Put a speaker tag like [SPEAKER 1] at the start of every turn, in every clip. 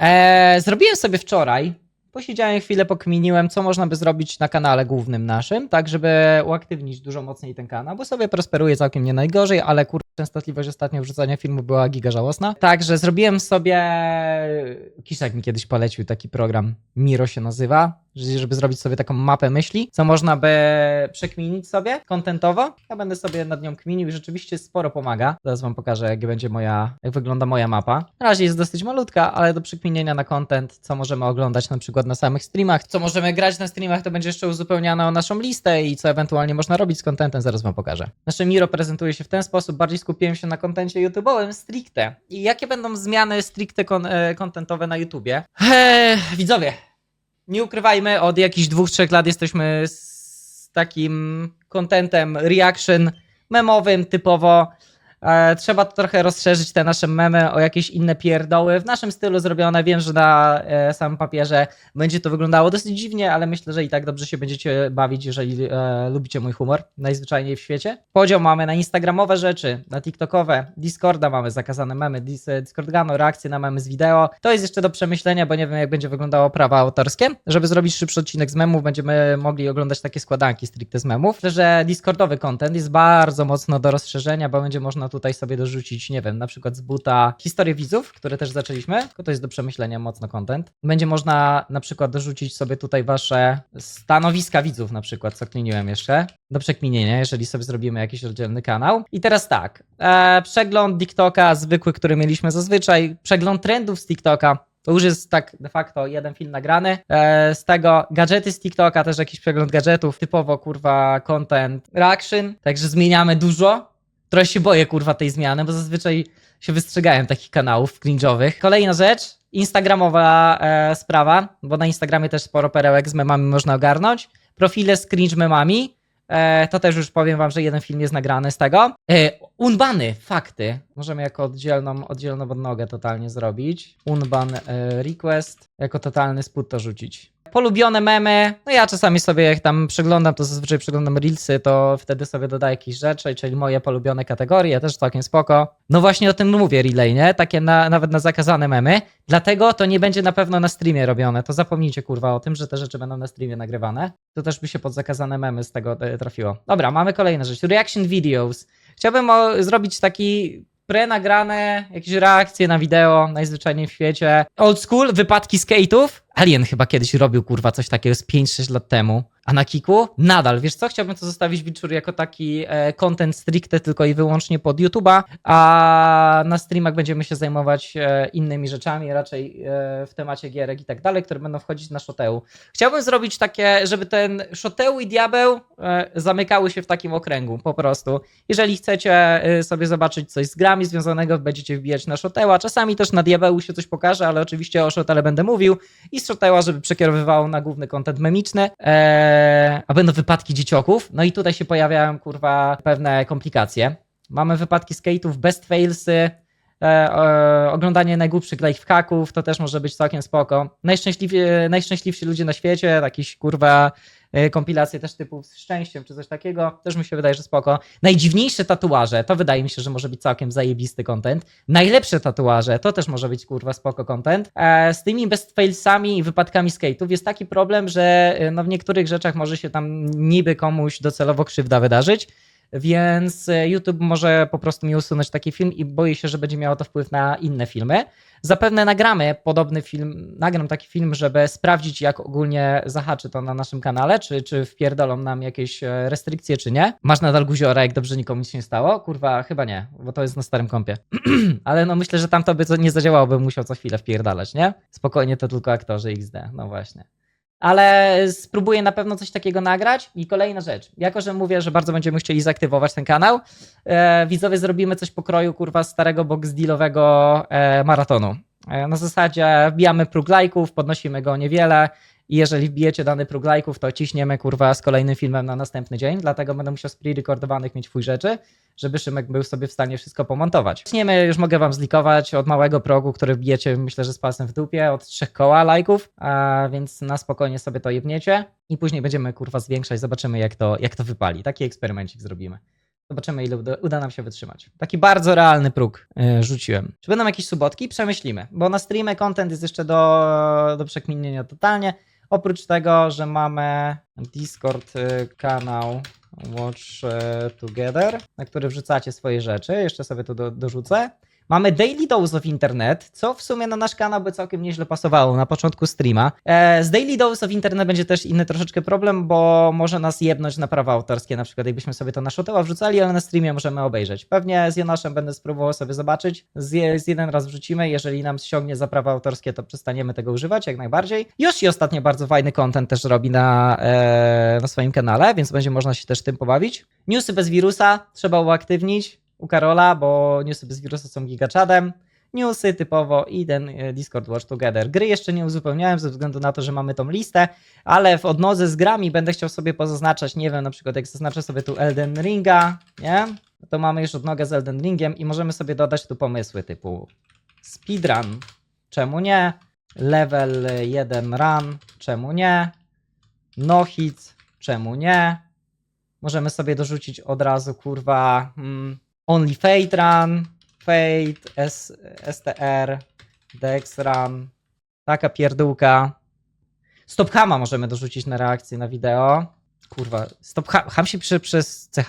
[SPEAKER 1] Eee, zrobiłem sobie wczoraj. Posiedziałem chwilę, pokminiłem, co można by zrobić na kanale głównym naszym, tak żeby uaktywnić dużo mocniej ten kanał, bo sobie prosperuje całkiem nie najgorzej, ale kur... częstotliwość ostatnio wrzucania filmu była giga żałosna. Także zrobiłem sobie... Kiszak mi kiedyś polecił taki program, Miro się nazywa, że- żeby zrobić sobie taką mapę myśli, co można by przekminić sobie kontentowo. Ja będę sobie nad nią kminił i rzeczywiście sporo pomaga. Zaraz wam pokażę, jak będzie moja, jak wygląda moja mapa. Na razie jest dosyć malutka, ale do przekminienia na content, co możemy oglądać na przykład na samych streamach, co możemy grać na streamach, to będzie jeszcze uzupełniane o naszą listę i co ewentualnie można robić z contentem, zaraz wam pokażę. Nasze Miro prezentuje się w ten sposób, bardziej skupiłem się na kontencie YouTube'owym stricte. I jakie będą zmiany stricte e, contentowe na YouTubie? Eee, widzowie, nie ukrywajmy, od jakichś dwóch, trzech lat jesteśmy z takim contentem reaction memowym typowo. E, trzeba trochę rozszerzyć te nasze memy o jakieś inne pierdoły. W naszym stylu zrobione. Wiem, że na e, samym papierze będzie to wyglądało dosyć dziwnie, ale myślę, że i tak dobrze się będziecie bawić, jeżeli e, lubicie mój humor. Najzwyczajniej w świecie. Podział mamy na instagramowe rzeczy, na tiktokowe, Discorda mamy zakazane memy, Dis Discord Gano, reakcje na memy z wideo. To jest jeszcze do przemyślenia, bo nie wiem jak będzie wyglądało prawa autorskie. Żeby zrobić szybszy odcinek z memów, będziemy mogli oglądać takie składanki stricte z memów. Myślę, że Discordowy content jest bardzo mocno do rozszerzenia, bo będzie można tutaj sobie dorzucić, nie wiem, na przykład z buta historię widzów, które też zaczęliśmy, tylko to jest do przemyślenia mocno content. Będzie można na przykład dorzucić sobie tutaj wasze stanowiska widzów na przykład, co kliniłem jeszcze, do przekminienia, jeżeli sobie zrobimy jakiś oddzielny kanał. I teraz tak, e, przegląd TikToka zwykły, który mieliśmy zazwyczaj, przegląd trendów z TikToka, to już jest tak de facto jeden film nagrany. E, z tego gadżety z TikToka, też jakiś przegląd gadżetów, typowo kurwa content reaction, także zmieniamy dużo. Trochę się boję kurwa tej zmiany, bo zazwyczaj się wystrzegałem takich kanałów cringe'owych. Kolejna rzecz, instagramowa e, sprawa, bo na Instagramie też sporo perełek z memami można ogarnąć. Profile z cringe memami, e, to też już powiem wam, że jeden film jest nagrany z tego. E, unbany, fakty. Możemy jako oddzielną, oddzielną odnogę totalnie zrobić. Unban e, request, jako totalny spód to rzucić. Polubione memy, no ja czasami sobie jak tam przeglądam, to zazwyczaj przeglądam reelsy, to wtedy sobie dodaję jakieś rzeczy, czyli moje polubione kategorie, też całkiem spoko. No właśnie o tym mówię, relay, nie? Takie na, nawet na zakazane memy, dlatego to nie będzie na pewno na streamie robione, to zapomnijcie kurwa o tym, że te rzeczy będą na streamie nagrywane. To też by się pod zakazane memy z tego e, trafiło. Dobra, mamy kolejną rzecz, reaction videos. Chciałbym o, zrobić taki pre-nagrane, jakieś reakcje na wideo, najzwyczajniej w świecie. Old school, wypadki skate'ów. Alien chyba kiedyś robił, kurwa, coś takiego z 5-6 lat temu. A na Kiku? Nadal, wiesz co? Chciałbym to zostawić wieczór jako taki e, content stricte tylko i wyłącznie pod YouTube'a, a na streamach będziemy się zajmować e, innymi rzeczami, raczej e, w temacie gierek i tak dalej, które będą wchodzić na Shoteu. Chciałbym zrobić takie, żeby ten Shoteu i Diabeł zamykały się w takim okręgu, po prostu. Jeżeli chcecie sobie zobaczyć coś z grami związanego, będziecie wbijać na Shoteła. Czasami też na Diabełu się coś pokaże, ale oczywiście o Shotele będę mówił. I z Shoteła, żeby przekierowywało na główny content memiczny. A będą wypadki dziecioków. No i tutaj się pojawiają, kurwa, pewne komplikacje. Mamy wypadki skate'ów, best failsy, e, e, oglądanie najgłupszych lifehacków, to też może być całkiem spoko. Najszczęśliwi, najszczęśliwsi ludzie na świecie, jakieś kurwa e, kompilacje też typu z szczęściem czy coś takiego, też mi się wydaje, że spoko. Najdziwniejsze tatuaże, to wydaje mi się, że może być całkiem zajebisty content. Najlepsze tatuaże, to też może być kurwa spoko content. E, z tymi best failsami i wypadkami skate'ów jest taki problem, że e, no, w niektórych rzeczach może się tam niby komuś docelowo krzywda wydarzyć, więc e, YouTube może po prostu mi usunąć taki film i boję się, że będzie miało to wpływ na inne filmy. Zapewne nagramy podobny film, nagram taki film, żeby sprawdzić, jak ogólnie zahaczy to na naszym kanale, czy, czy wpierdolą nam jakieś e, restrykcje, czy nie. Masz nadal guziora, jak dobrze nikomu nic się nie stało? Kurwa, chyba nie, bo to jest na starym kompie. Ale no myślę, że tam to by nie zadziałało, bym musiał co chwilę wpierdalać, nie? Spokojnie, to tylko aktorzy XD, no właśnie. Ale spróbuję na pewno coś takiego nagrać. I kolejna rzecz. Jako, że mówię, że bardzo będziemy chcieli zaktywować ten kanał, e, widzowie zrobimy coś pokroju kurwa starego box dealowego e, maratonu. E, na zasadzie wbijamy próg lajków, podnosimy go niewiele i jeżeli wbijecie dany próg lajków, to ciśniemy kurwa z kolejnym filmem na następny dzień, dlatego będę musiał z pre-rekordowanych mieć twój rzeczy, żeby Szymek był sobie w stanie wszystko pomontować. Zaczniemy, już mogę wam zlikować od małego progu, który wbijecie myślę, że z palcem w dupie, od trzech koła lajków, a więc na spokojnie sobie to jebniecie i później będziemy kurwa zwiększać, zobaczymy jak to, jak to wypali. Taki eksperymencik zrobimy. Zobaczymy, ile uda, uda nam się wytrzymać. Taki bardzo realny próg yy, rzuciłem. Czy będą jakieś subotki? Przemyślimy, bo na streamie content jest jeszcze do, do przekminienia totalnie. Oprócz tego, że mamy Discord y, kanał Watch y, Together, na który wrzucacie swoje rzeczy. Jeszcze sobie to do, dorzucę. Mamy Daily Dose of Internet, co w sumie na nasz kanał by całkiem nieźle pasowało na początku streama. E, z Daily Dose of Internet będzie też inny troszeczkę problem, bo może nas jebnąć na prawa autorskie, na przykład jakbyśmy sobie to na Shoteła wrzucali, ale na streamie możemy obejrzeć. Pewnie z Jonaszem będę spróbował sobie zobaczyć. Z, z jeden raz wrzucimy, jeżeli nam ściągnie za prawa autorskie, to przestaniemy tego używać, jak najbardziej. Yoshi ostatnio bardzo fajny content też robi na, e, na swoim kanale, więc będzie można się też tym pobawić. Newsy bez wirusa trzeba uaktywnić u Karola, bo newsy bez wirusa są gigaczadem. Newsy typowo i ten e, Discord Watch Together. Gry jeszcze nie uzupełniałem ze względu na to, że mamy tą listę, ale w odnodze z grami będę chciał sobie pozaznaczać, nie wiem, na przykład jak zaznaczę sobie tu Elden Ringa, nie? No To mamy już odnogę z Elden Ringiem i możemy sobie dodać tu pomysły typu speedrun, czemu nie? Level 1 run, czemu nie? No hits, czemu nie? Możemy sobie dorzucić od razu, kurwa, mm, Only Fate Run, Fate, S, STR, Dex Run, taka pierdółka. Stop Hama możemy dorzucić na reakcję na wideo. Kurwa, Stop Ham, ham się pisze przez CH?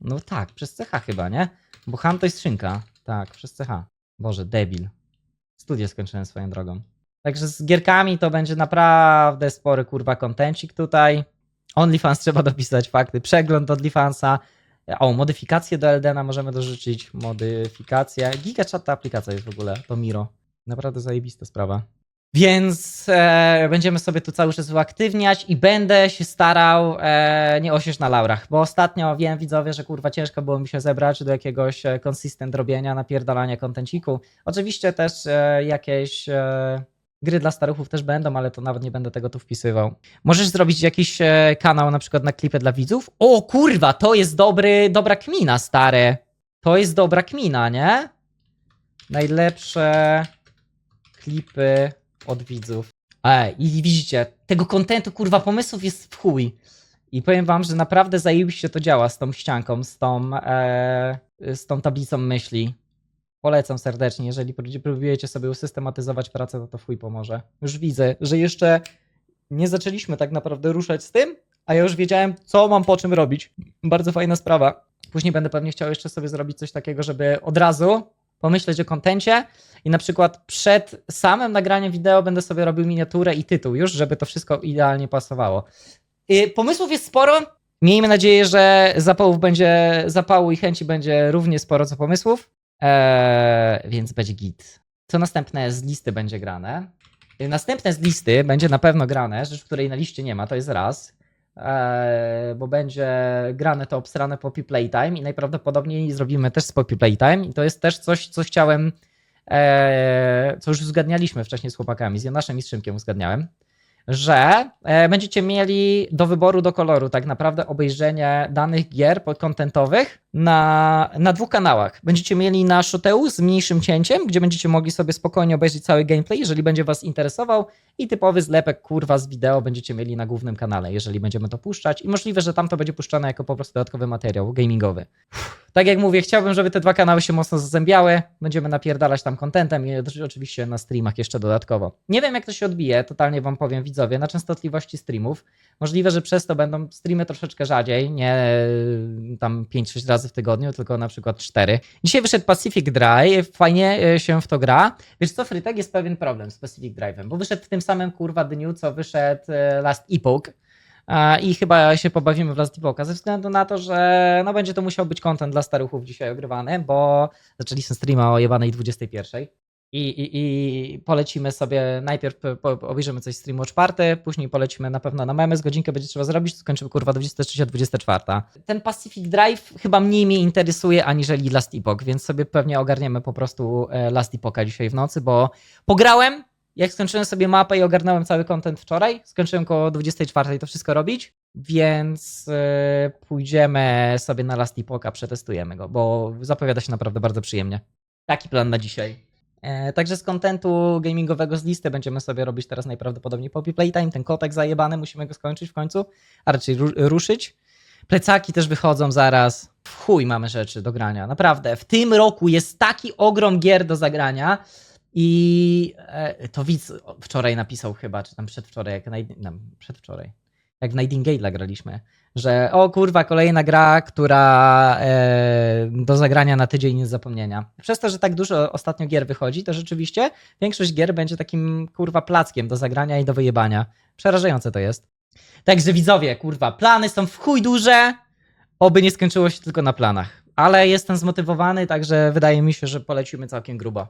[SPEAKER 1] No tak, przez CH chyba, nie? Bo Ham to jest szynka. Tak, przez CH. Boże, debil. Studię skończyłem swoją drogą. Także z gierkami to będzie naprawdę spory kurwa kontencik tutaj. OnlyFans trzeba dopisać fakty. Przegląd OnlyFansa. O, modyfikacje do Eldena możemy dorzucić. Modyfikacje. Gigachat ta aplikacja jest w ogóle. To Miro. Naprawdę zajebista sprawa. Więc e, będziemy sobie tu cały czas uaktywniać i będę się starał e, nie osiąść na laurach, bo ostatnio wiem widzowie, że kurwa ciężko było mi się zebrać do jakiegoś e, consistent robienia, napierdalania kontenciku. Oczywiście też e, jakieś e, gry dla staruchów też będą, ale to nawet nie będę tego tu wpisywał. Możesz zrobić jakiś e, kanał na przykład na klipy dla widzów? O kurwa, to jest dobry, dobra kmina, stary. To jest dobra kmina, nie? Najlepsze klipy od widzów. Ej, i widzicie, tego kontentu, kurwa, pomysłów jest w chuj. I powiem wam, że naprawdę zajebiście to działa z tą ścianką, z tą, e, z tą tablicą myśli. Polecam serdecznie, jeżeli pró- próbujecie sobie usystematyzować pracę, to to w chuj pomoże. Już widzę, że jeszcze nie zaczęliśmy tak naprawdę ruszać z tym, a ja już wiedziałem, co mam po czym robić. Bardzo fajna sprawa. Później będę pewnie chciał jeszcze sobie zrobić coś takiego, żeby od razu pomyśleć o kontencie i na przykład przed samym nagraniem wideo będę sobie robił miniaturę i tytuł już, żeby to wszystko idealnie pasowało. Y, Pomysłów jest sporo. Miejmy nadzieję, że zapałów będzie, zapału i chęci będzie równie sporo co pomysłów. Eee, więc będzie git. Co następne z listy będzie grane? Następne z listy będzie na pewno grane, rzecz, której na liście nie ma, to jest raz. Eee, bo będzie grane to obsrane Poppy Playtime i najprawdopodobniej zrobimy też z Poppy Playtime i to jest też coś, co chciałem, eee, co już uzgadnialiśmy wcześniej z chłopakami, z Jonaszem i z uzgadniałem, że e, będziecie mieli do wyboru, do koloru tak naprawdę obejrzenie danych gier kontentowych na, na dwóch kanałach. Będziecie mieli na Shoteu z mniejszym cięciem, gdzie będziecie mogli sobie spokojnie obejrzeć cały gameplay, jeżeli będzie was interesował i typowy zlepek kurwa z wideo będziecie mieli na głównym kanale, jeżeli będziemy to puszczać i możliwe, że tam to będzie puszczane jako po prostu dodatkowy materiał gamingowy. Tak jak mówię, chciałbym, żeby te dwa kanały się mocno zazębiały. Będziemy napierdalać tam kontentem i oczywiście na streamach jeszcze dodatkowo. Nie wiem, jak to się odbije, totalnie wam powiem widzowie, na częstotliwości streamów. Możliwe, że przez to będą streamy troszeczkę rzadziej, nie e, tam 5-6 razy w tygodniu, tylko na przykład 4. Dzisiaj wyszedł Pacific Drive, fajnie e, się w to gra. Wiesz co, Frytek, jest pewien problem z Pacific Drive'em, bo wyszedł w tym samym kurwa dniu, co wyszedł e, Last Epoch. I chyba się pobawimy w Last Epocha ze względu na to, że no będzie to musiał być content dla staruchów dzisiaj ogrywany, bo zaczęliśmy streama o jebanej 21. I, i, I polecimy sobie, najpierw po, obejrzymy coś streamu o czwarty, później polecimy na pewno na memy, z godzinkę będzie trzeba zrobić, skończymy kurwa 23-24. Ten Pacific Drive chyba mniej mnie interesuje aniżeli Last Epoch, więc sobie pewnie ogarniemy po prostu e, Last Epocha dzisiaj w nocy, bo pograłem, jak skończyłem sobie mapę i ogarnąłem cały content wczoraj, skończyłem koło 24 to wszystko robić, więc e, pójdziemy sobie na Last Epocha, przetestujemy go, bo zapowiada się naprawdę bardzo przyjemnie. Taki plan na dzisiaj. E, także z kontentu gamingowego z listy będziemy sobie robić teraz najprawdopodobniej Poppy Playtime. Ten kotek zajebany, musimy go skończyć w końcu, a raczej ru- ruszyć. Plecaki też wychodzą zaraz. Chuj mamy rzeczy do grania, naprawdę. W tym roku jest taki ogrom gier do zagrania i e, to widz wczoraj napisał chyba, czy tam przedwczoraj, jak naj, no, przedwczoraj, jak w Nightingale graliśmy, że o kurwa, kolejna gra, która e, do zagrania na tydzień nie z zapomnienia. Przez to, że tak dużo ostatnio gier wychodzi, to rzeczywiście większość gier będzie takim kurwa plackiem do zagrania i do wyjebania. Przerażające to jest. Także widzowie, kurwa, plany są w chuj duże, oby nie skończyło się tylko na planach. Ale jestem zmotywowany, także wydaje mi się, że polecimy całkiem grubo.